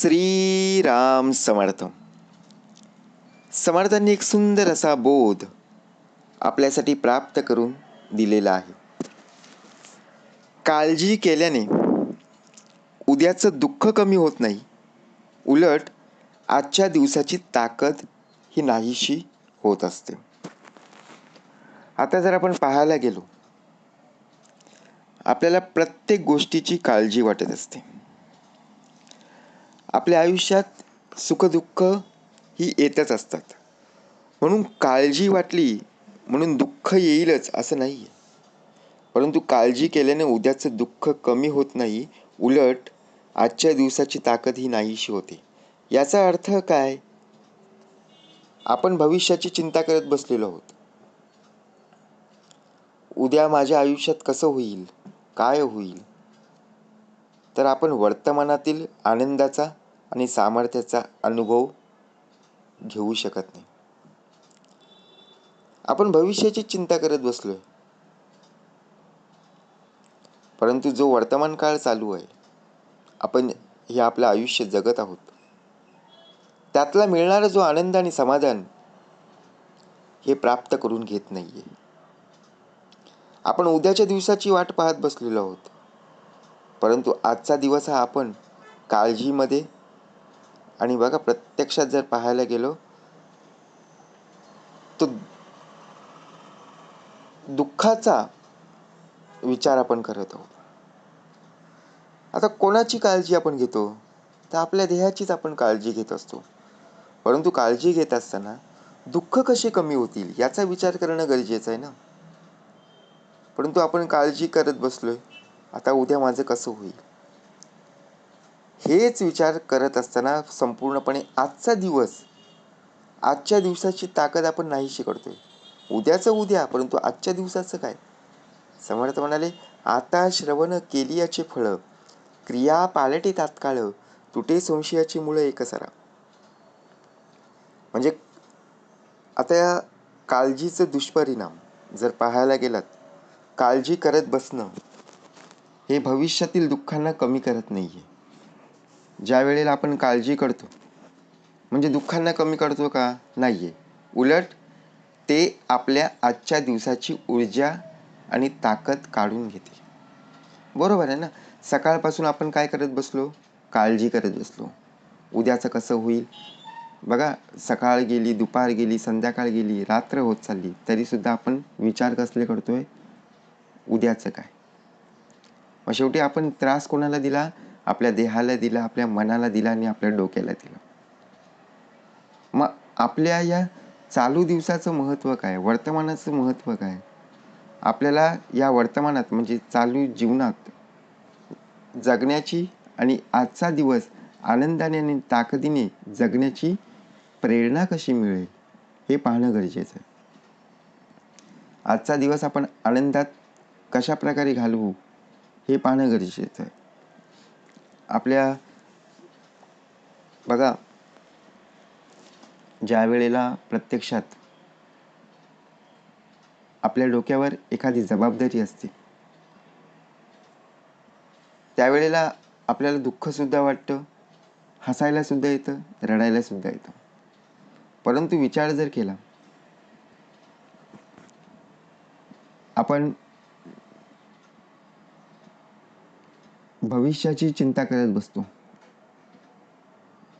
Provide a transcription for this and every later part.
श्रीराम समर्थ समर्थांनी एक सुंदर असा बोध आपल्यासाठी प्राप्त करून दिलेला आहे. काळजी केल्याने उद्याचं दुःख कमी होत नाही. उलट आजच्या दिवसाची ताकद ही नाहीशी होत असते. आता जर आपण पाहायला गेलो आपल्याला प्रत्येक गोष्टीची काळजी वाटत असते. आपल्या आयुष्यात सुखदुःख ही येतच असतात. म्हणून काळजी वाटली म्हणून दुःख येईलच असं नाही आहे परंतु काळजी केल्याने उद्याचं दुःख कमी होत नाही उलट आजच्या दिवसाची ताकद ही नाहीशी होते. याचा अर्थ काय? आपण भविष्याची चिंता करत बसलेलो आहोत. उद्या माझ्या आयुष्यात कसं होईल? काय होईल? तर आपण वर्तमानातील आनंदाचा आणि सामर्थ्याचा अनुभव घेऊ शकत नाही. आपण भविष्याची चिंता करत बसलोय. परंतु जो वर्तमान काळ चालू आहे आपण हे आपलं आयुष्य जगत आहोत. त्यातला मिळणारा जो आनंद आणि समाधान हे प्राप्त करून घेत नाहीये. आपण उद्याच्या दिवसाची वाट पाहत बसलेलो आहोत. परंतु आजचा दिवस हा आपण काळजीमध्ये आणि बघा प्रत्यक्षात जर पाहायला गेलो तो दुःखाचा विचार आपण करत आहोत. आता कोणाची काळजी आपण घेतो? तर आपल्या देहाचीच आपण काळजी घेत असतो. परंतु काळजी घेत असताना दुःख कसे कमी होतील याचा विचार करणं गरजेचं आहे ना? परंतु आपण काळजी करत बसलोय आता उद्या माझं कसं होईल? हेच विचार करत असताना संपूर्णपणे आजचा दिवस आजच्या दिवसाची ताकद आपण नाहीशी करतोय. उद्याचं उद्या परंतु आजच्या दिवसाचं काय? समर्थ म्हणाले आता श्रवण केली याचे फळ क्रिया पालटे तात्काळ तुटे संशयाची मुळं एकसरा. म्हणजे आता या काळजीचं दुष्परिणाम जर पाहायला गेलात काळजी करत बसणं हे भविष्यातील दुःखांना कमी करत नाही आहे ज्या वेळेला आपण काळजी करतो. म्हणजे दुःखांना कमी करतो का? नाही आहे उलट ते आपल्या आजच्या दिवसाची ऊर्जा आणि ताकद काढून घेते बरोबर आहे ना? सकाळपासून आपण काय करत बसलो? काळजी करत बसलो. उद्याचं कसं होईल? बघा सकाळ गेली दुपार गेली संध्याकाळ गेली रात्र होत चालली तरीसुद्धा आपण विचार कसले करतोय? उद्याचं काय? मग शेवटी आपण त्रास कोणाला दिला? आपल्या देहाला दिला आपल्या मनाला दिला आणि आपल्या डोक्याला दिला. मग आपल्या या चालू दिवसाचं महत्त्व काय? वर्तमानाचं महत्त्व काय? आपल्याला या वर्तमानात म्हणजे चालू जीवनात जगण्याची आणि आजचा दिवस आनंदाने आणि ताकदीने जगण्याची प्रेरणा कशी मिळेल हे पाहणं गरजेचं आहे. आजचा दिवस आपण आनंदात कशा प्रकारे घालवू हे पाहणं गरजेचं आहे. आपल्या बघा ज्या वेळेला प्रत्यक्षात आपल्या डोक्यावर एखादी जबाबदारी असते त्यावेळेला आपल्याला दुःखसुद्धा वाटतं हसायला सुद्धा येतं रडायला सुद्धा येतं. परंतु विचार जर केला आपण भविष्याची चिंता करत बसतो.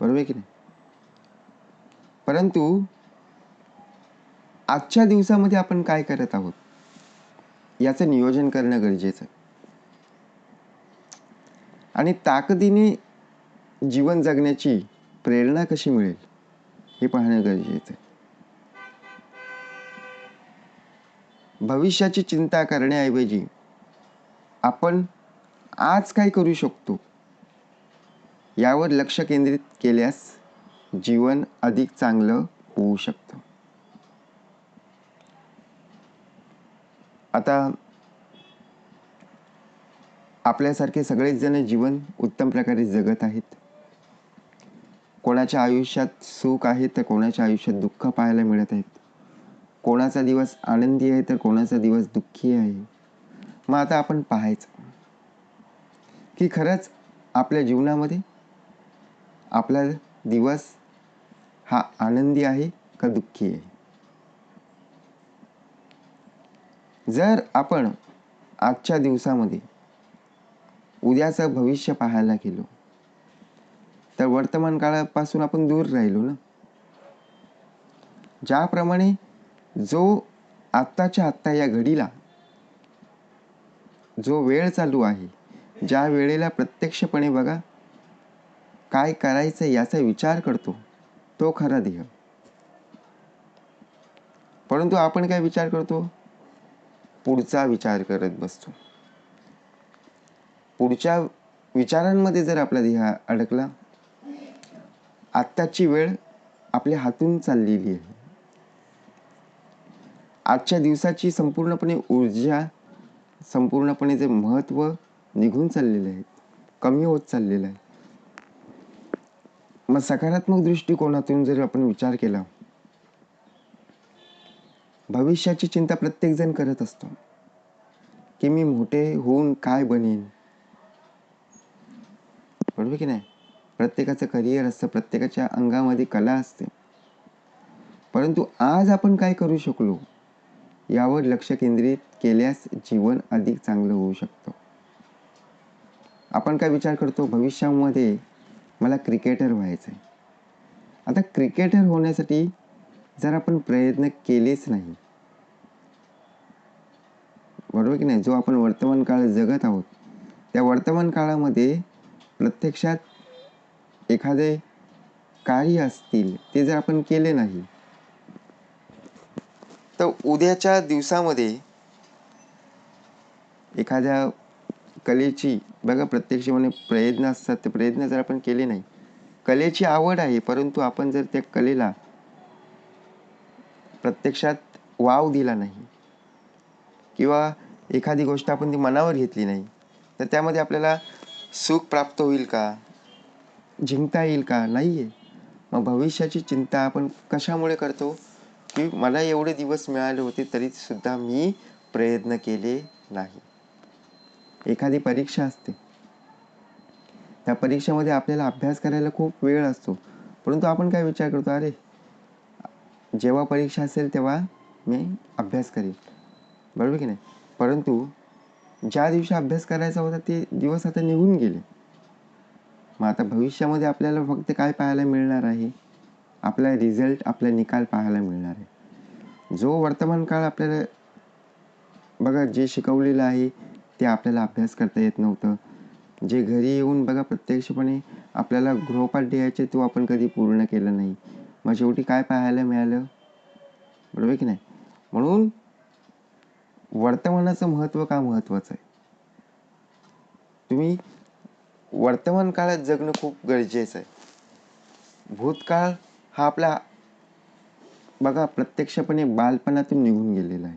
बरोबर की नाही? परंतु आजच्या दिवसामध्ये आपण काय करत आहोत? याचं नियोजन करणं गरजेचं आणि ताकदीने जीवन जगण्याची प्रेरणा कशी मिळेल हे पाहणं गरजेचं भविष्याची चिंता करण्याऐवजी आपण आज काय करू शकतो? यावर लक्ष केंद्रित केल्यास जीवन अधिक चांगलं होऊ शकतं. आता आपल्यासारखे सगळेच जण जीवन उत्तम प्रकारे जगत आहेत. कोणाच्या आयुष्यात सुख आहे तर कोणाच्या आयुष्यात दुःख पाहायला मिळत आहेत. कोणाचा दिवस आनंदी आहे तर कोणाचा दिवस दुःखी आहे. मग आता आपण पाहायचं. की खरंच आपल्या जीवनामध्ये आपला दिवस हा आनंदी आहे का दुःखी आहे? जर आपण आजच्या दिवसामध्ये उद्याचं भविष्य पाहायला गेलो तर वर्तमान काळापासून आपण दूर राहिलो ना? ज्याप्रमाणे जो आत्ताच्या आत्ता या घडीला जो वेळ चालू आहे ज्या वेळेला प्रत्यक्षपणे बघा काय करायचं याचा विचार करतो तो खरा देह. परंतु आपण काय विचार करतो? पुढचा विचार करत बसतो. पुढच्या विचारांमध्ये जर आपला देह अडकला आत्ताची वेळ आपल्या हातून चाललेली आहे. आजच्या दिवसाची संपूर्णपणे ऊर्जा संपूर्णपणे जे महत्त्व निघून चाललेले आहेत. कमी होत चाललेलं आहे. मग सकारात्मक दृष्टिकोनातून जर आपण विचार केला भविष्याची चिंता प्रत्येकजण करत असतो. की मी मोठे होऊन काय बनेन? बरोबर की नाही? प्रत्येकाचं करिअर असतं प्रत्येकाच्या अंगामध्ये कला असते. परंतु आज आपण काय करू शकलो? यावर लक्ष केंद्रित केल्यास जीवन अधिक चांगलं होऊ शकतं. आपण काय विचार करतो? भविष्यामध्ये मला क्रिकेटर व्हायचं आहे आता क्रिकेटर होण्यासाठी जर आपण प्रयत्न केलेच नाही बरोबर की नाही? जो आपण वर्तमान काळ जगत आहोत त्या वर्तमान काळामध्ये प्रत्यक्षात एखादे कार्य असतील ते जर आपण केले नाही तर उद्याच्या दिवसामध्ये एखाद्या कलेची बघा प्रत्यक्षपणे म्हणजे प्रयत्न असतात ते प्रयत्न जर आपण केले नाही कलेची आवड आहे परंतु आपण जर त्या कलेला प्रत्यक्षात वाव दिला नाही किंवा एखादी गोष्ट आपण ती मनावर घेतली नाही तर त्यामध्ये आपल्याला सुख प्राप्त होईल का? जिंकता येईल का? नाही आहे मग भविष्याची चिंता आपण कशामुळे करतो? की मला एवढे दिवस मिळाले होते तरी सुद्धा मी प्रयत्न केले नाही. एखादी परीक्षा असते. त्या परीक्षेमध्ये आपल्याला अभ्यास करायला खूप वेळ असतो. परंतु आपण काय विचार करतो? अरे जेव्हा परीक्षा असेल तेव्हा मी अभ्यास करेन. बरोबर की नाही? परंतु ज्या दिवशी अभ्यास करायचा होता ते दिवस आता निघून गेले. मग आता भविष्यामध्ये आपल्याला फक्त काय पाहायला मिळणार आहे? आपला रिझल्ट आपला निकाल पाहायला मिळणार आहे. जो वर्तमान काळ आपल्याला बघा जे शिकवलेलं आहे ते आपल्याला अभ्यास करता येत नव्हतं. जे घरी येऊन बघा प्रत्यक्षपणे आपल्याला गृहपाठ द्यायचे तो आपण कधी पूर्ण केलं नाही. मग शेवटी काय पाहायला मिळालं? बरोबर की नाही? म्हणून वर्तमानाचं महत्त्व का महत्त्वाचं आहे? तुम्ही वर्तमान काळात जगणं खूप गरजेचं आहे. भूतकाळ हा आपला बघा प्रत्यक्षपणे बालपणातून निघून गेलेला आहे.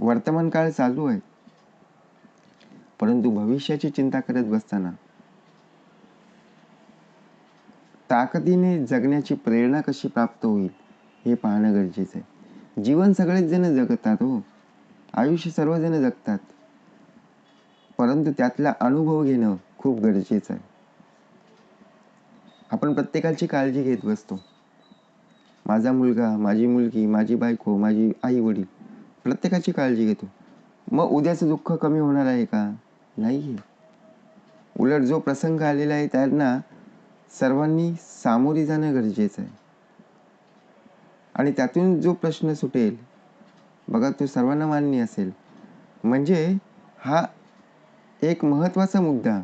वर्तमान काळ चालू आहे. परंतु भविष्याची चिंता करत बसताना ताकदीने जगण्याची प्रेरणा कशी प्राप्त होईल हे पाहणं गरजेचं आहे. जीवन सगळेच जण जगतात हो. आयुष्य सर्वजण जगतात. परंतु त्यातला अनुभव घेणं खूप गरजेचं आहे. आपण प्रत्येकाची काळजी घेत बसतो. माझा मुलगा माझी मुलगी माझी बायको माझी आई वडील प्रत्येकाची काळजी घेतो. मग उद्याचं दुःख कमी होणार आहे का? नाही उलट जो प्रसंग आलेला आहे त्यांना सर्वांनी सामोरी जाणं गरजेचं आहे. आणि त्यातून जो प्रश्न सुटेल बघा तो सर्वांना मान्य असेल म्हणजे हा एक महत्त्वाचा मुद्दा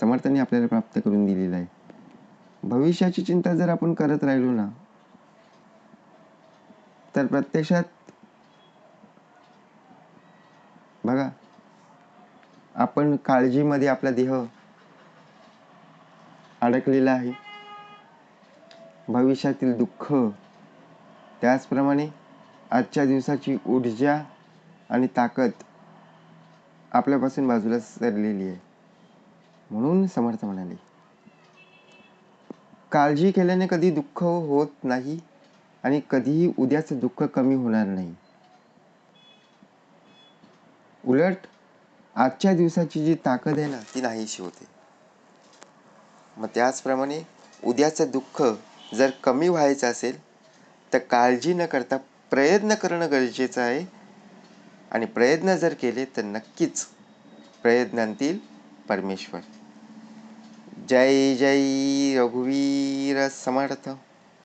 समर्थाने आपल्याला प्राप्त करून दिलेला आहे. भविष्याची चिंता जर आपण करत राहिलो ना तर प्रत्यक्षात बघा आपण काळजीमध्ये आपला देह अडकलेला आहे. भविष्यातील दुःख त्याचप्रमाणे आजच्या दिवसाची ऊर्जा आणि ताकद आपल्यापासून बाजूला सरलेली आहे. म्हणून समर्थ म्हणाले. काळजी केल्याने कधी दुःख होत नाही आणि कधीही उद्याचं दुःख कमी होणार नाही. उलट आजच्या दिवसाची जी ताकद आहे ना ती नाहीशी होते. मग त्याचप्रमाणे उद्याचं दुःख जर कमी व्हायचं असेल तर काळजी न करता प्रयत्न करणं गरजेचं आहे. आणि प्रयत्न जर केले तर नक्कीच प्रयत्नांतील परमेश्वर. जय जय रघुवीर समर्थ.